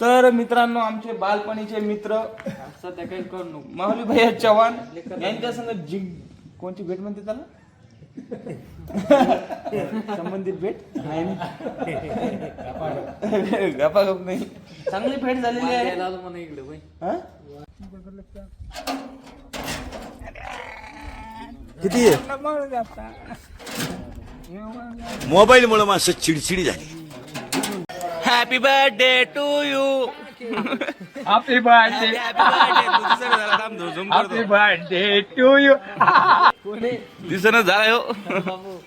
तर मित्रांनो आमचे बालपणीचे मित्र सध्या काही करू नको. माऊली भैया चव्हाण. यांच्या संग जिग कोणची भेट म्हणते त्याला? संबंधित भेट? नाही. गपा गप नाही चांगली भेट झालेली आहे. हा? किती मोबाईल मुळे माणसं चिडचिडी झाली happy birthday to you happy birthday happy birthday to you दिसणं झालं हो।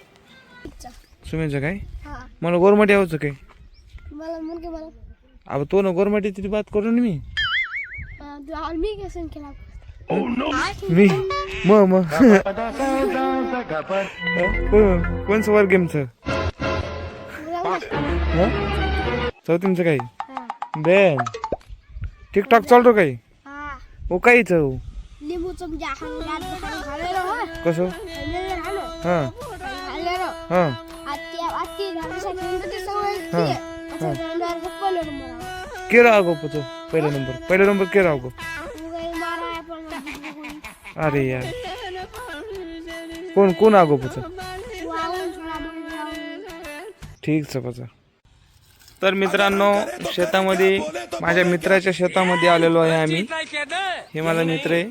सुमेचं काय मला गोरमट यावचं काय मला मुलगी मला अब तो ना गोरमटी तरी बात करू ना। मी आर्मी कैसे खेला मी म. म कोणचं वर गेमचं चौथीचं काही? बेन टिकटॉक चालतो काही? हा. ओ काहीच? हो लिंबूचं म्हणजे आपण यात बसून खाल्लेलं हो. कसं? हां. हां. म्हणजे ती सवय केली. झाल्यावर पहिलं नंबर पहिला नंबर. पहिला नंबर अरे यार. कोण कोण आगो वाहून. ठीक सपाचा तर मित्रांनो शेतामध्ये माझ्या मित्राच्या शेतामध्ये आलेलो आहे आम्ही. हे माझा मित्र आहे.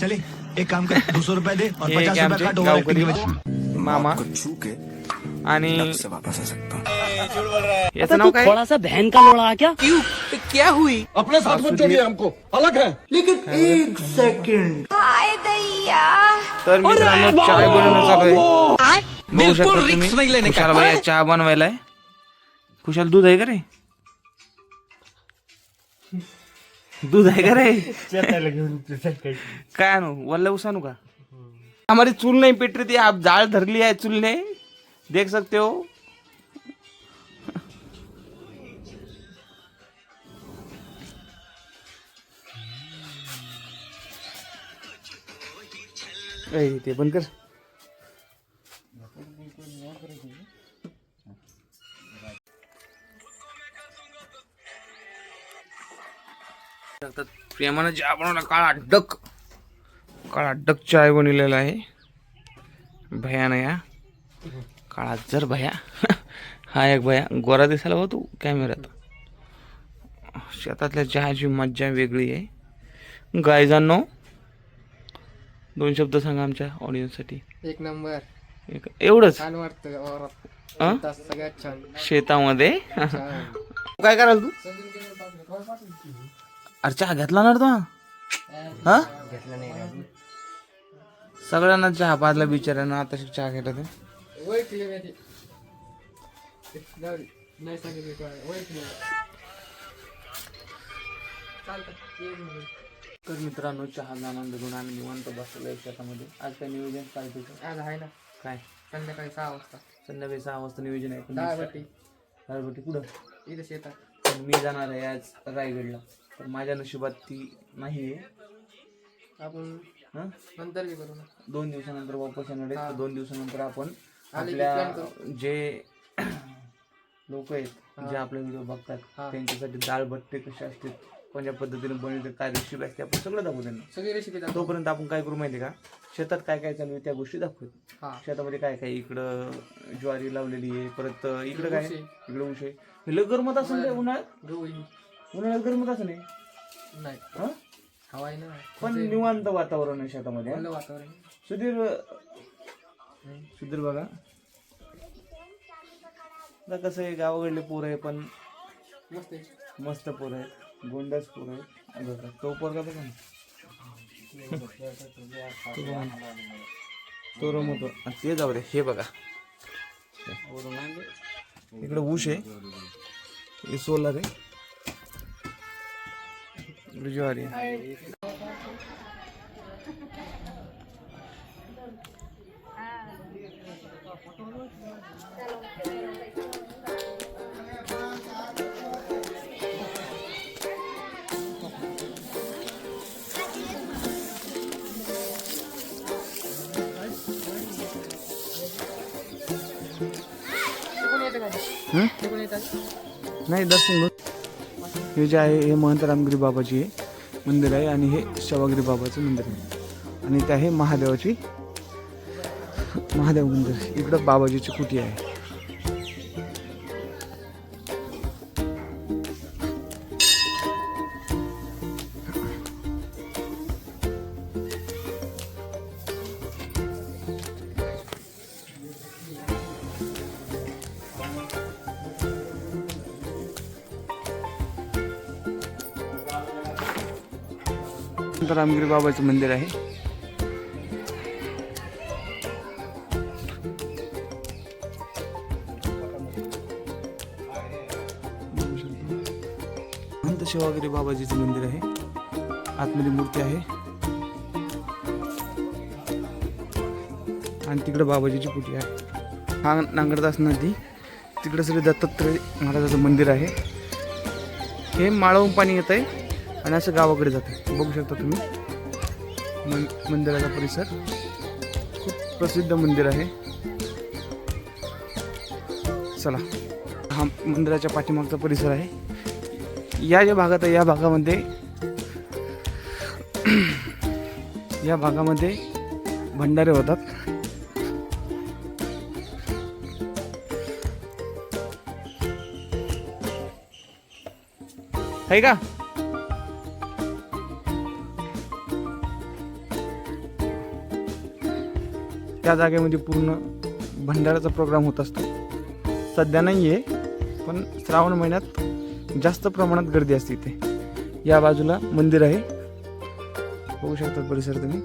चले एक काम कर दो सौ रुपए दे और पचास गावकरी मामा. आणि याचं नाव काय? थोड़ा सा बहन का लोड़ा क्या? तर मित्रांनो चाय बनवणं चालू आहे बघू शकता तुम्ही खुशाल भैया चहा बनवायलाय. खुशाल दूध आहे का रे? दूध आहे का रे? काय आणू? वल्ल उसानू का? हमारी चूल नहीं पेट रही थी आप जाल धर लिया है चूल ने. देख सकते हो? ते बंद कर. प्रेमानं चहा बनवला काळा डक काळा डक चाय बनवलेला आहे. भयानं या काळा जर भया हा एक भया गोरा दिसायला हो तू कॅमेऱ्यात. शेतातल्या चहाची मज्जा वेगळी आहे. गायजांनो दोन शब्द सांगा आमच्या ऑडियन्ससाठी एक नंबर. एक एवढंच? छान वाटतं वावरात. तास सगळ्यात छान. शेतामध्ये. काय कराल तू? अरे चहा घेतला ना रे तू? हा? सगळ्यांना चहा पाजला बिचाऱ्यांना आता चहा घेतला ते. ओळखली मी ती. जाऊ दे. नाही सांगितलं कोणाला. ओळखली मी. चालतं. ये मग. तर मित्रांनो चहा आनंद घेऊन आम्ही निवांत बसलेलो आहे शेतामध्ये. आज काय नियोजन? काय तुझं? आज आहे ना. काय? संध्याकाळी सहा वाजता. संध्याकाळी सहा वाजता नियोजन आहे. दहा बट्टी दाळबटी कुठं? इथं शेतात. पण मी जाणार आहे आज रायगडला. तर माझ्या नशिबात ती नाही आहे. आपण हं? नंतर बी करू ना. दोन दिवसानंतर वापस येणार आहे. तर दोन दिवसानंतर आपण आपल्या जे लोक आहेत जे आपले व्हिडिओ बघतात. त्यांच्यासाठी डाळ भट्टे कसे असतात कोणत्या पद्धतीने बनवते काय रेसिपी असते आपण सगळं दाखवू त्यांना. सगळी रेसिपी तोपर्यंत आपण काय करू माहिती का? शेतात काय काय चालू आहे त्या गोष्टी दाखवू शेतामध्ये काय काय इकडं ज्वारी लावलेली आहे परत इकडं काय. इकडं ऊस आहे. हे गरमत असेल रे उन्हाळ्यात. उन्हाळ्यात? गरमत असेल हे. नाही पण निवांत वातावरण आहे शेतामध्ये सुधीर सुधीर बघा. आता कसं आहे गावाकडले पोरं आहे पण मस्त आहे. मस्त पोरं आहेत. गोंडाच पोरं आणि बघा, तो पोरगा बघा ना. तो बघा ना. तो रूम होतो ते जाऊ दे हे बघा. इकडे ऊस आहे. हे सोलर आहे. ज्वारी आहे. नाही दर्शन घेऊ हे जे आहे हे महंत रामगिरी बाबाची मंदिर आहे आणि हे शवागिरी बाबाचं मंदिर आहे. आणि ते आहे महादेवाची महादेव मंदिर इकडं बाबाजीची कुटी आहे. रामगिरी बाबाचं मंदिर आहे. शिवागिरी बाबाजीचं मंदिर आहे. आतमध्ये मूर्ती आहे. आणि तिकडे बाबाजीची कुठे आहे? हा नांगरदास नदी. तिकडे सगळे दत्तात्रय महाराजाचं मंदिर आहे. हे माळवून पाणी येत आहे आणि असं गावाकडे जातं बघू शकता तुम्ही. मन मंदिराचा परिसर. खूप प्रसिद्ध मंदिर आहे. चला. हा मंदिराच्या पाठीमागचा परिसर आहे. या ज्या भागात आहे या भागामध्ये या भागामध्ये भंडारे होतात. आहे का? त्या जागेमध्ये पूर्ण भंडाराचा प्रोग्राम होत असतो. सध्या नाही आहे पण श्रावण महिन्यात जास्त प्रमाणात गर्दी असते इथे. या बाजूला मंदिर आहे. बघू शकता परिसर तुम्ही.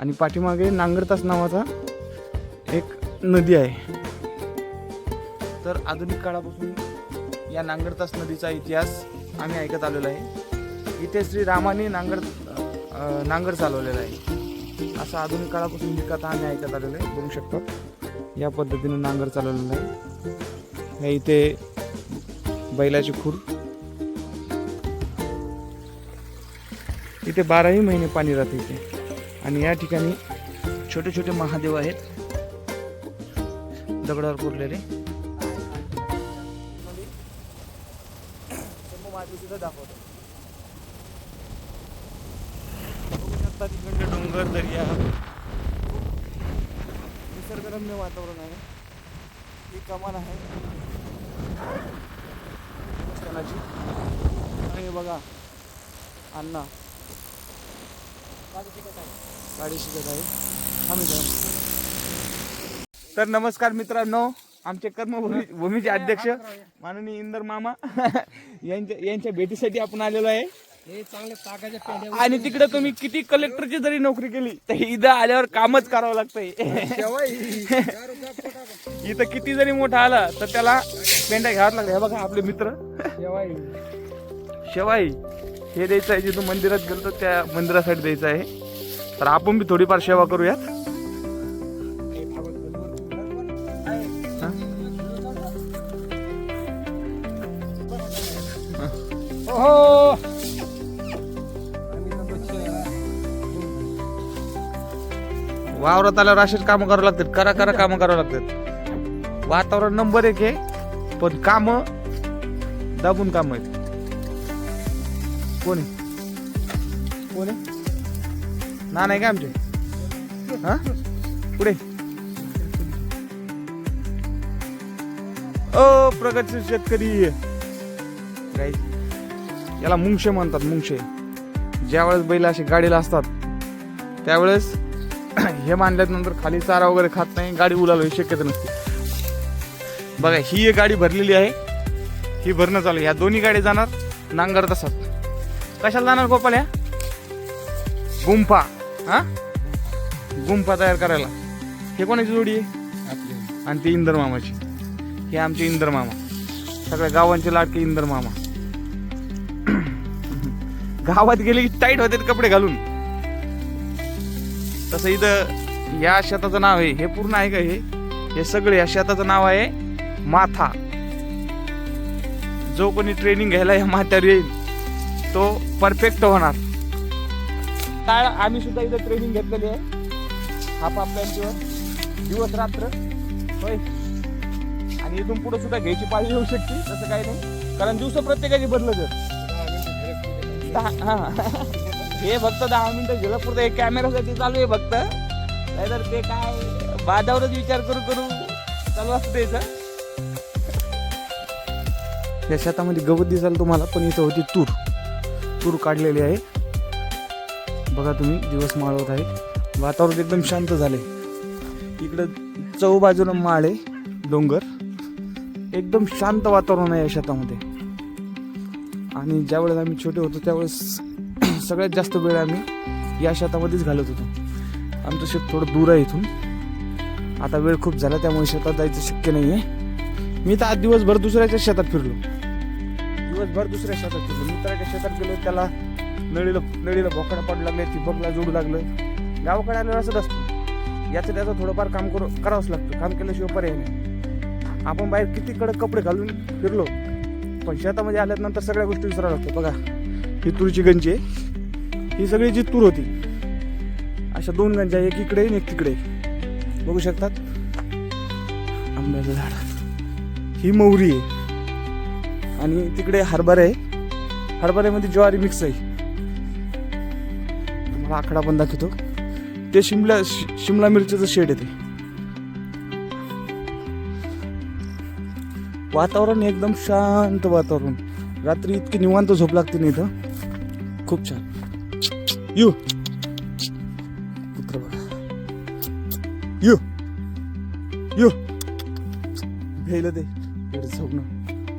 आणि पाठीमागे नांगरतास नावाचा एक नदी आहे. तर आधुनिक काळापासून या नांगरतास नदीचा इतिहास आम्ही ऐकत आलेलो आहे. इथे श्री रामाने नांगर नांगर चालवलेला आहे. असं आधुनिक काळापासून ही कथा आम्ही ऐकत आलेलो आहे. बघू शकतो. या पद्धतीनं नांगर चालवलेलं आहे. हे इथे बैलाची खूर. इथे बाराही महिने पाणी राहते इथे. आणि या ठिकाणी छोटे छोटे महादेव आहेत. दगडावर कोरलेले. दाखवतो बघू तिकडे डोंगर दर्या निसर्गरम्य वातावरण आहे. ही कमान आहे. शिक्षणाची. आणि बघा अण्णा. गाडी शिकत आहे. आम्ही तर नमस्कार मित्रांनो. आमचे कर्मभूमी भूमीचे अध्यक्ष माननीय इंदर मामा. यांच्या यांच्या भेटीसाठी आपण आलेलो आहे. आणि तिकडे तुम्ही किती कलेक्टरची जरी नोकरी केली तर इथं आल्यावर कामच करावं लागतंय. इथं किती जरी मोठा आला तर त्याला पेंड्या घ्यावाच लागल्या. हे बघा आपले मित्र. शेवाई शेवाई हे द्यायचं आहे जिथं मंदिरात गेलो त्या मंदिरासाठी द्यायचं आहे. तर आपण बी थोडीफार सेवा करूयात. वावरात आल्यावर असेच कामं करावं लागतात. करा करा कामं करावं लागतात. वातावरण नंबर एक आहे पण काम दाबून काम आहेत. कोण? कोण? ना नाही का आमचे? हा? पुढे. ओ प्रगतशील शेतकरी. याला मुंगशे म्हणतात मुंगशे. ज्यावेळेस बैल असे गाडीला असतात त्यावेळेस हे मानल्यानंतर खाली चारा वगैरे खात नाही गाडी उलाल ही शक्यता नसते. बघा ही एक गाडी भरलेली आहे. ही भरणं चालू. ह्या दोन्ही गाडी जाणार नांगर तसात. कशाला जाणार गोपाल ह्या गुंफा. हा? गुंफा तयार करायला. हे कोणाची जोडी आहे? आणि ती इंदर मामाची. हे आमचे इंदर मामा. सगळ्या गावांचे लाडके इंदर मामा. गावात गेले की टाईट होते कपडे घालून. तसं इथं या शेताचं नाव आहे. हे पूर्ण आहे का हे? हे सगळे या शेताचं नाव आहे माथा. जो कोणी ट्रेनिंग घ्यायला या माथ्यावर येईल तो परफेक्ट होणार. काय आम्ही सुद्धा इथं ट्रेनिंग घेतलेली आहे. पॅन्टवर दिवस रात्र. होय. आणि इथून पुढे सुद्धा घ्यायची पाहिजे होऊ शकते. तसं काही नाही. कारण दिवस प्रत्येकाची बदलत हा. हे फक्त दहा मिनिटं गेलं पुरतं. एक कॅमेरासाठी चालू आहे फक्त. नाहीतर ते काय बाजावरच विचार करू करू चालू असतं त्याचं या शेतामध्ये गवत दिसाल तुम्हाला पण इथं होती तूर. तूर काढलेली आहे. बघा तुम्ही दिवस माळवत आहे. वातावरण एकदम शांत झाले इकडं चौ बाजूनं माळ आहे डोंगर. एकदम शांत वातावरण आहे या शेतामध्ये. आणि ज्यावेळेस आम्ही छोटे होतो त्यावेळेस सगळ्यात जास्त वेळ आम्ही या शेतामध्येच घालत होतो. आमचं शेत थोडं दूर आहे इथून. आता वेळ खूप झाला त्यामुळे शेतात जायचं शक्य नाही आहे मी तर आज दिवसभर दुसऱ्याच्या शेतात फिरलो. दिवसभर दुसऱ्या शेतात फिरलो. मित्राच्या शेतात गेलो त्याला नळीला नळीला भोकडा पडू लागले ठिबकला जोडू लागलं. गावाकडे आल्यावर असंच असतं. याचं त्याचं थोडंफार काम करू करावंच लागतं. काम केल्याशिवाय पर्याय नाही. आपण बाहेर किती कडक कपडे घालून फिरलो पण शेतामध्ये आल्यानंतर सगळ्या गोष्टी विसरावं लागतं बघा ही तुरीची गंजी आहे. ही सगळी जी तूर होती अशा दोन गंजा एक इकडे आणि एक तिकडे. बघू शकतात? आंब्याचं झाड ही मोहरी आहे. आणि तिकडे हरभरा आहे. हरभऱ्यामध्ये ज्वारी मिक्स आहे. तुम्हाला आकडा पण दाखवतो. ते शिमला शि- शिमला मिरचीचं शेड येते वातावरण एकदम शांत वातावरण. रात्री इतकी निवांत झोप लागते ना इथं खूप छान. यो यो यो भेल दे एउटा छोप्नु